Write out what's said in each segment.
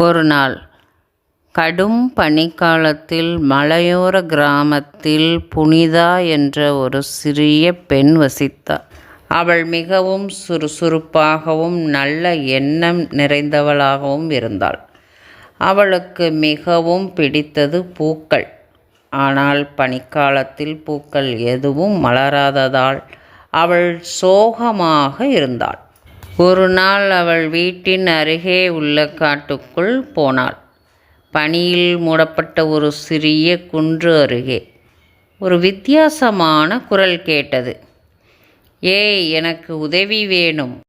ஒரு நாள் கடும் பனிக்காலத்தில் மலையோர கிராமத்தில் புனிதா என்ற ஒரு சிறிய பெண் வசித்தாள். அவள் மிகவும் சுறுசுறுப்பாகவும் நல்ல எண்ணம் நிறைந்தவளாகவும் இருந்தாள். அவளுக்கு மிகவும் பிடித்தது பூக்கள். ஆனால் பனிக்காலத்தில் பூக்கள் எதுவும் மலராததால் அவள் சோகமாக இருந்தாள். ஒரு நாள் அவள் வீட்டின் அருகே உள்ள காட்டுக்குள் போனாள். பனியில் மூடப்பட்ட ஒரு சிறிய குன்று அருகே. ஒரு வித்தியாசமான குரல் கேட்டது. ஏய் எனக்கு உதவி வேணும்.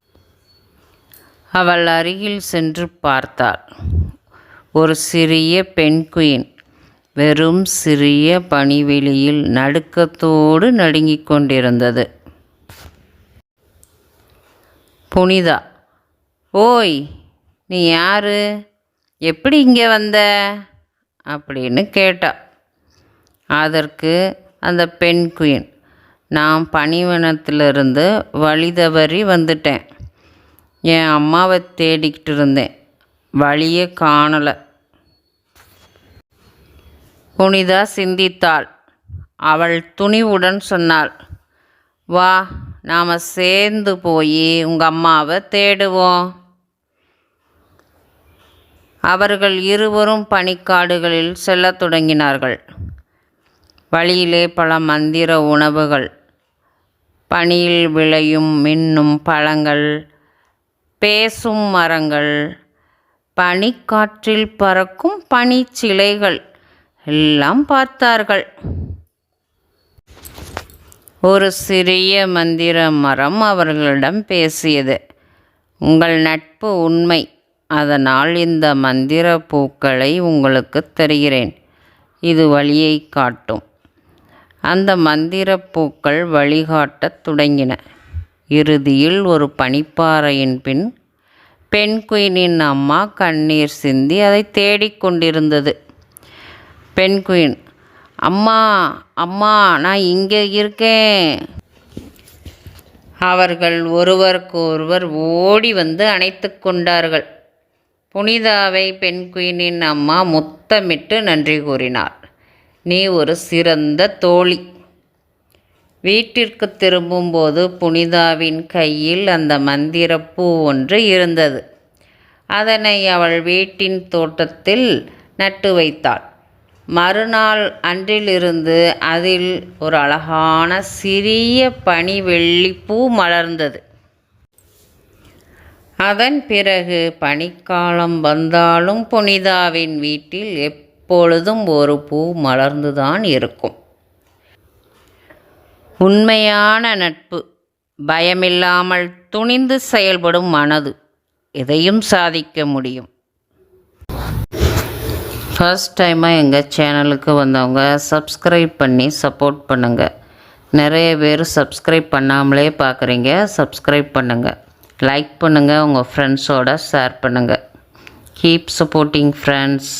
அவள் அருகில் சென்று பார்த்தாள். ஒரு சிறிய பெண் குயின் வெறும் சிறிய பனிவெளியில் நடுக்கத்தோடு நடுங்கிக் கொண்டிருந்தது. புனிதா. ஓய் நீ யாரு? எப்படி இங்கே வந்த? அப்படின்னு கேட்டா. அதற்கு அந்த பெண் குயின். நான் பனிவனத்திலிருந்து வழி தவறி வந்துட்டேன். என் அம்மாவை தேடிக்கிட்டு இருந்தேன். வழியே காணலை. புனிதா சிந்தித்தாள். அவள் துணிவுடன் சொன்னாள். வா நாம் சேர்ந்து போய் உங்கள் அம்மாவை தேடுவோம். அவர்கள் இருவரும் பனிக்காடுகளில் செல்லத் தொடங்கினார்கள். வழியிலே பல மந்திர உணவுகள் பனியில் விளையும் மின்னும் பழங்கள் பேசும் மரங்கள் பனிக்காற்றில் பறக்கும் பனிச்சிலைகள் எல்லாம் பார்த்தார்கள். ஒரு சிறிய மந்திர மரம் அவர்களிடம் பேசியது. உங்கள் நட்பு உண்மை. அதனால் இந்த மந்திர பூக்களை உங்களுக்கு தருகிறேன். இது வழியை காட்டும். அந்த மந்திர பூக்கள் வழிகாட்டத் தொடங்கின. இறுதியில் ஒரு பனிப்பாறையின் பின் பெண் குயினின் அம்மா கண்ணீர் சிந்தி அதை தேடிக்கொண்டிருந்தது பெண் குயின் அம்மா அம்மா நான் இங்கே இருக்கேன். அவர்கள் ஒருவருக்கு ஒருவர் ஓடி வந்து அணைத்து கொண்டார்கள். புனிதாவை பெண் குயினின் அம்மா முத்தமிட்டு நன்றி கூறினார் நீ ஒரு சிறந்த தோழி. வீட்டிற்கு திரும்பும்போது புனிதாவின் கையில் அந்த மந்திரப்பூ ஒன்று இருந்தது. அதனை அவள் வீட்டின் தோட்டத்தில் நட்டு வைத்தாள். மறுநாள் அன்றிலிருந்து அதில் ஒரு அழகான சிறிய பனி வெள்ளிப்பூ மலர்ந்தது. அதன் பிறகு பனிக்காலம் வந்தாலும் புனிதாவின் வீட்டில் எப்பொழுதும் ஒரு பூ மலர்ந்துதான் இருக்கும். உண்மையான நட்பு பயமில்லாமல் துணிந்து செயல்படும் மனது எதையும் சாதிக்க முடியும். ஃபர்ஸ்ட் டைமாக எங்கள் சேனலுக்கு வந்தவங்க சப்ஸ்கிரைப் பண்ணி சப்போர்ட் பண்ணுங்கள் நிறைய பேர் சப்ஸ்கிரைப் பண்ணாமலே பார்க்குறீங்க சப்ஸ்கிரைப் பண்ணுங்கள் லைக் பண்ணுங்கள் உங்கள் ஃப்ரெண்ட்ஸோட ஷேர் பண்ணுங்கள் கீப் சப்போர்ட்டிங் ஃப்ரெண்ட்ஸ்